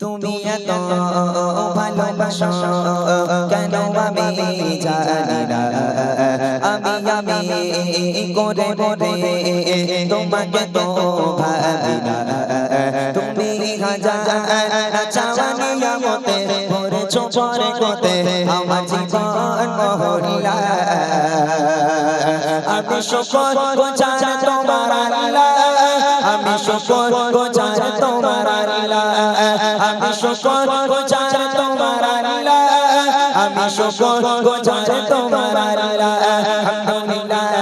তুমি এত ভালোবাসো কেন আমি জানি না। আমি আমি করে করে তোমাকে তো ভাবি না। তুমি হাজার চাওয়ানি আমতে ভরেছ পরে কোতে আমার জীবন মহল্লা। আমি শুকর গোচার তোমার আল্লাহ। আমি শুকর গোচার তোমার আল্লাহ আমি শুকর গোচার তোমার আল্লাহ আমি শুকর গোচার তোমার আল্লাহ আলহামদুলিল্লাহ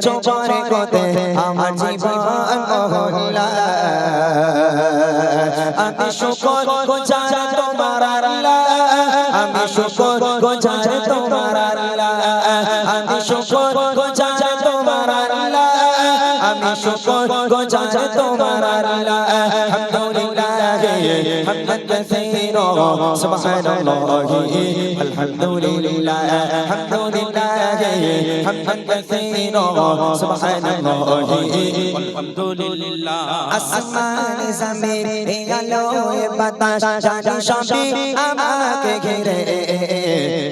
চোপরে কোতে আমার জীবন মহল্লা। আমি শুকর গোচার তোমার আল্লাহ। আমি শুকর গোচার তোমার আল্লাহ। আমি শুকর গোচার তোমার আল্লাহ। আমি শুকর গোচার তোমার আল্লাহ। হামদান কাসীরা সুবহানাল্লাহি আলহামদুলিল্লাহ আলহামদুলিল্লাহ হামদান কাসীরা সুবহানাল্লাহি আলহামদুলিল্লাহ আসমান জমিন আলো বাতাস জানি সবই আমাকে ঘিরে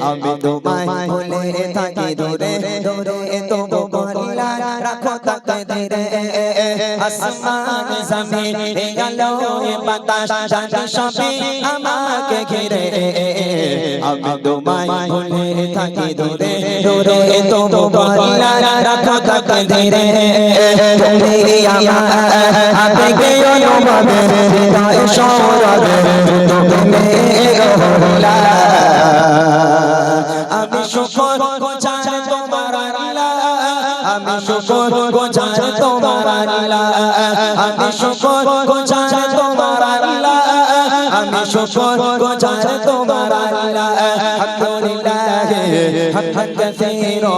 আমি তোমায় ভুলে থাকি দূরে দূরে বলিলা ধীরে আসমান জমিন আলো বাতাস জানি সবই আমাকে ঘিরে আমি তোমায় ভুলে থাকি দূরে দূরে তবু বলিলা রাখো তাকে ধীরে তুমি আমার আবেগে অনুভবে হৃদয় সৌরভে তুমি ওলা শুকর গোচার তোমার আল্লাহ। আমি শুকর গোচার তোমার আল্লাহ। আমি শুকর গোচার তোমার আল্লাহ। হামদান কাসীরা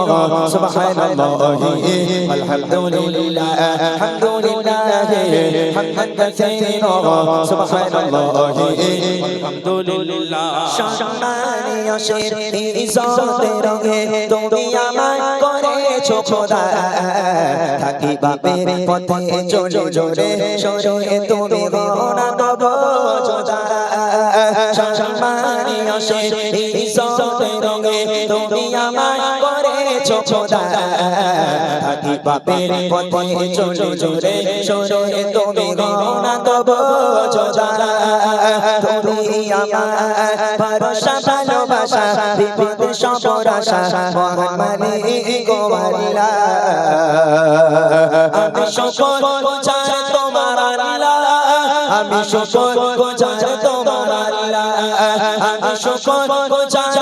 সুবহানাল্লাহি আলহামদুলিল্লাহ আলহামদুলিল্লাহ হামদান কাসীরা সুবহানাল্লাহি আলহামদুলিল্লাহ সম্মানী অশের ইজ্জতের রঙে তুমি আমায় করেছ খোদা থাকি বাপের পথে চলে জোরে সরে তুমি দেব যোদা সম্মানী অশের ইজ্জতের রঙে তুমি আমায় করেছ খোদা। থাকি বাপের পথে চলে জোরে সরে তুমি গোনা দেব যোদা তুমি আমার ভরসা, ভালোবাসা, বিপদ সবরাশা মহান মালিক গোয়াল্লা আমি শুকর গোচার তোমার আল্লাহ আমি শুকর গোচার তোমার আল্লাহ আমি আল্লাহ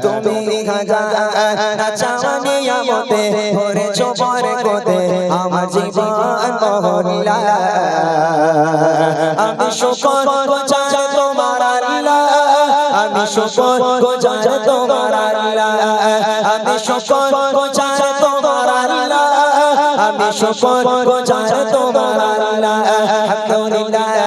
তুমি হাজার চাওয়ানি আমতে ভরে চোপর আমার জীবন মহল্লা। আমি শুকর গোচার তোমার আল্লাহ আমি শুকর গোচার তোমার আল্লাহ আমি শুকর গোচার তোমার আল্লাহ আমি শুকর গোচার তোমার আল্লাহ আলহামদুলিল্লাহ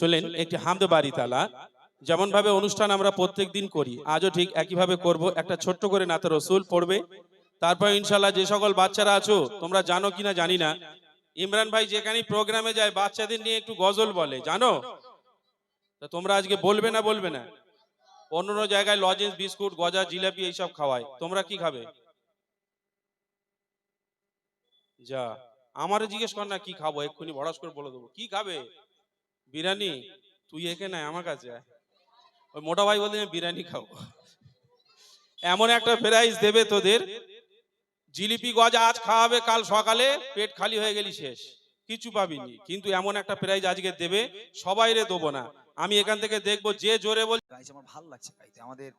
শুনলেন একটি হামদ বাড়ি তালা। যেমন ভাবে অনুষ্ঠান আমরা প্রত্যেক দিন করি, আজও ঠিক একইভাবে করব। একটা ছোট্ট করে নাতে রসুল পড়বে। তারপর ইনশাল্লাহ যে সকল বাচ্চারা আছো, তোমরা জানো কিনা জানি না। ইমরান ভাই যেখানে প্রোগ্রামে যায়, বাচ্চাদের নিয়ে একটু গজল বলে, জানো? তা তোমরা আজকে বলবে না বলবে না? অন্য অন্য জায়গায় লজেন্স, বিস্কুট, গজা, জিলাপি এইসব খাওয়ায়। তোমরা কি খাবে? যা, আমারে জিজ্ঞেস কর না কি খাব, এক্ষুনি ভরাস করে বলে দেবো। কি খাবে? বিরিয়ানি? তুই একে আয়, আমার কাছে ওই মোটা ভাই বলতে বিরিয়ানি খাব এমন একটা প্রাইজ দেবে তোদের জিলিপি গজা আজ খাওয়াবে কাল সকালে পেট খালি হয়ে গেলি শেষ কিছু পাবিনি। কিন্তু এমন একটা প্রাইজ আজকে দেবে সবাই রে দেবো না। আমি এখান থেকে দেখব যে জোরে বল আমার ভালো লাগছে গাইতে আমাদের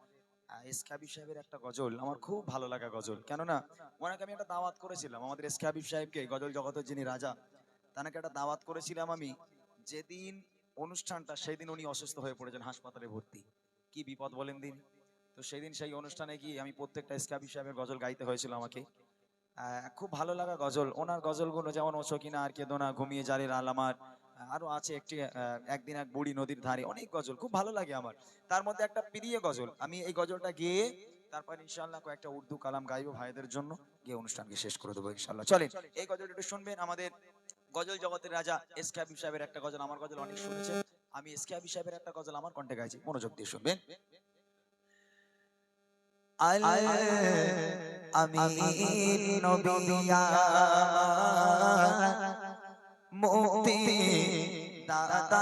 এসকাবি সাহেবের একটা গজল আমার খুব ভালো লাগা গজল। কেননা ওনাকে আমি একটা দাওয়াত করেছিলাম। আমাদের এসকাবি সাহেবকে গজল জগতের যিনি রাজা তাকে একটা দাওয়াত করেছিলাম আমি। যেদিন অনুষ্ঠানটা সেই দিন উনি অসুস্থ হয়ে পড়েছেন, হাসপাতালে ভর্তি। কি বিপদ বলেন দিন? তো সেই দিন সেই অনুষ্ঠানে গিয়ে আমি প্রত্যেকটা এসকাবি সাহেবের গজল গাইতে হয়েছিল আমাকে। খুব ভালো লাগা গজল। ওনার গজলগুলো যেমন, ও সকিনা আর কেদোনা ঘুমিয়ে জারের আলামার আরও আছে একটি একদিন এক বুড়ি নদীর ধারে। অনেক গজল, খুব ভালো লাগে আমার। তার মধ্যে একটা প্রিয় গজল। আমি এই গজলটা গিয়ে, তারপর ইনশাল্লাহ কয়েকটা উর্দু কালাম গাইবো ভাইদের জন্য। গিয়ে অনুষ্ঠানকে শেষ করে দেবো ইনশাল্লাহ চলেন, এই গজলটা একটু শুনবেন আমাদের গজল জগতের রাজা এস কে হাবিব সাহেবের একটা গজল, আমার গজল অনেক শুনেছেন। আমি এস কে হাবিব সাহেবের একটা গজল আমার কণ্ঠে গাইছি। মনোযোগ দিয়ে শুনবেন। আল দাদা মুক্তি দাতা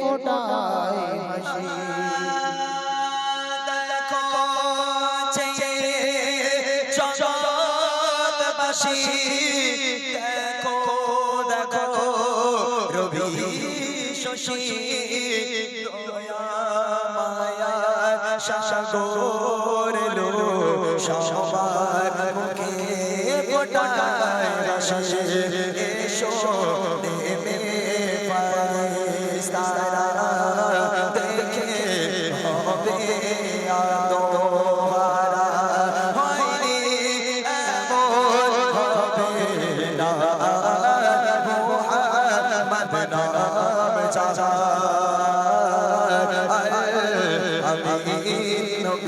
ফোটায় হাসি। জগৎবাসী দেখো দেখো, রবি শশী, দয়া মায়া, সাগর লো সবার মুখে ফোটায় হাসি।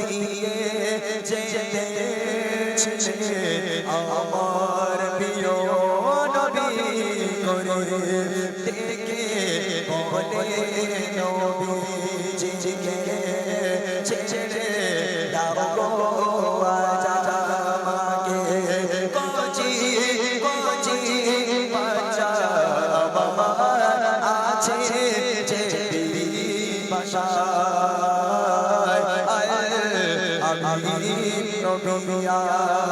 দিয়ে যেতেছে আমার প্রিয় নবী করে দেখে বলে নবী জিকে ছেড়ে দাও আছে যে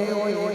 哎呦！